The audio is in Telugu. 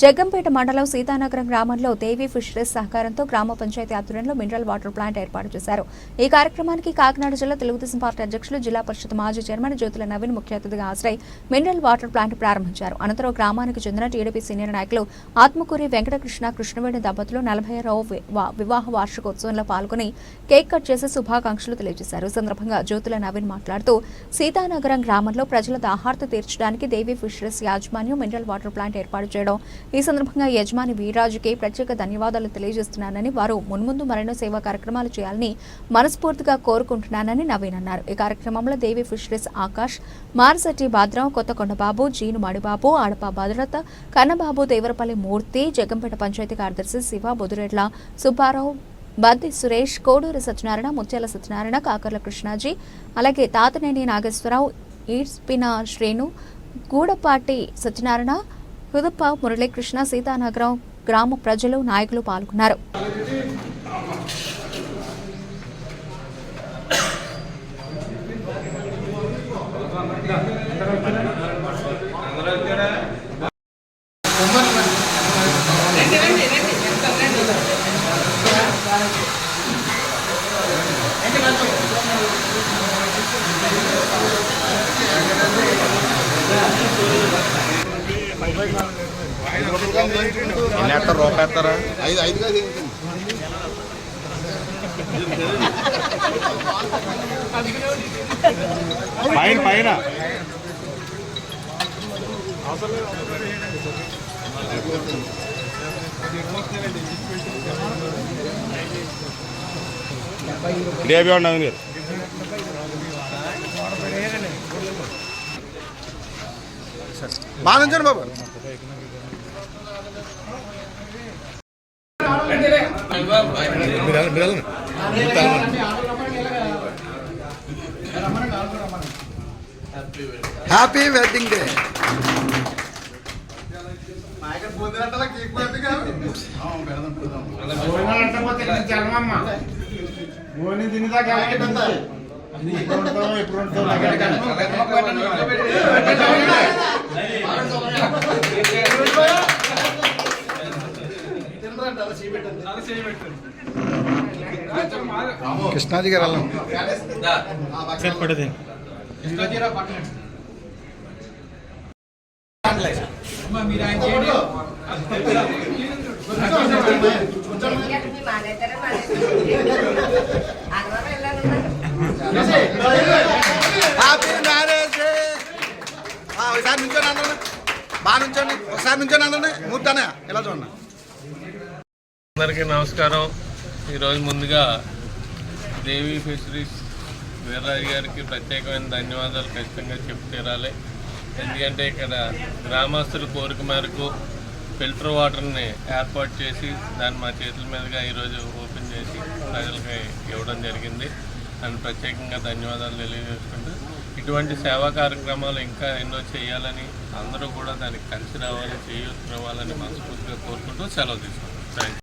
జగ్గంపేట మండలం సీతానగరం గ్రామంలో దేవి ఫిషరీస్ సహకారంతో గ్రామ పంచాయతీ ఆధ్వర్యంలో మినరల్ వాటర్ ప్లాంట్ ఏర్పాటు చేశారు. ఈ కార్యక్రమానికి కాకినాడ జిల్లా తెలుగుదేశం పార్టీ అధ్యక్షులు జిల్లా పరిషత్ మాజీ చైర్మన్ జ్యోతుల నవీన్ ముఖ్య అతిథిగా హాజరై మినరల్ వాటర్ ప్లాంట్ ప్రారంభించారు. అనంతరం గ్రామానికి చెందిన టీడీపీ సీనియర్ నాయకులు ఆత్మకూరి వెంకటకృష్ణ కృష్ణవేణి దంపతులు నలభై వివాహ వార్షికోత్సవంలో పాల్గొని కేక్ కట్ చేసి శుభాకాంక్షలు తెలియజేశారు. ఈ సందర్భంగా జ్యోతుల నవీన్ మాట్లాడుతూ సీతానగరం గ్రామంలో ప్రజల దాహార్త తీర్చడానికి దేవి ఫిషరీస్ యాజమాన్యం మినరల్ వాటర్ ప్లాంట్ ఏర్పాటు చేయడం ఈ సందర్భంగా యజమాని వీర్రాజుకి ప్రత్యేక ధన్యవాదాలు తెలియజేస్తున్నానని వారు మున్ముందు మరెన్నో సేవా కార్యక్రమాలు చేయాలని మనస్ఫూర్తిగా కోరుకుంటున్నానని నవీన్ అన్నారు. ఈ కార్యక్రమంలో దేవి ఫిషరీస్ ఆకాష్ మారసటి భాద్రం కొత్తకొండబాబు జీను మడిబాబు ఆడప భద్రత కన్నబాబు దేవరపల్లి మూర్తి జగంపేట పంచాయతీ కార్యదర్శి శివ బొదురెడ్ల సుబ్బారావు బద్ది సురేష్ కోడూరు సత్యనారాయణ ముత్యాల సత్యనారాయణ కాకర్ల కృష్ణాజీ అలాగే తాతనేని నాగేశ్వరరావు ఈడ్స్పిన శ్రేణు గూడపాటి సత్యనారాయణ హుదప్ప మురళీకృష్ణ సీతానగరం గ్రామ ప్రజలు నాయకులు పాల్గొన్నారు. ఎన్ని వేస్తారు రూపాయి వేస్తారా ఐదు ఐదు కాదు పైన పైన. డేబీ ఉండవు మీరు బాగా నుంచండి బాబు. హ్యాపీ వెడ్డింగ్ డే భోని తినేదాకా ఎప్పుడు ఎప్పుడు కృష్ణాజీ గారు వెళ్ళాం చెప్పడది హ్యాపీ మ్యారేజ్ ఒకసారి నుంచోండి అందరూ బాగా నుంచోండి ఒకసారి నుంచోండి అందరూ మూర్తానే ఇలా చూడండి. అందరికీ నమస్కారం. ఈరోజు ముందుగా దేవి ఫిషరీస్ వీర్రాజు గారికి ప్రత్యేకమైన ధన్యవాదాలు ఖచ్చితంగా చెప్పు తీరాలి. ఎందుకంటే ఇక్కడ గ్రామస్తుల కోరిక మేరకు ఫిల్టర్ వాటర్ని ఏర్పాటు చేసి దాన్ని మా చేతుల మీదుగా ఈరోజు ఓపెన్ చేసి ప్రజలకి ఇవ్వడం జరిగింది. అని ప్రత్యేకంగా ధన్యవాదాలు తెలియజేసుకుంటూ ఇటువంటి సేవా కార్యక్రమాలు ఇంకా ఎన్నో చేయాలని అందరూ కూడా దానికి కలిసి రావాలి చేయొచ్చు రావాలని మనస్ఫూర్తిగా కోరుకుంటూ సెలవు తీసుకుంటాం థ్యాంక్ యూ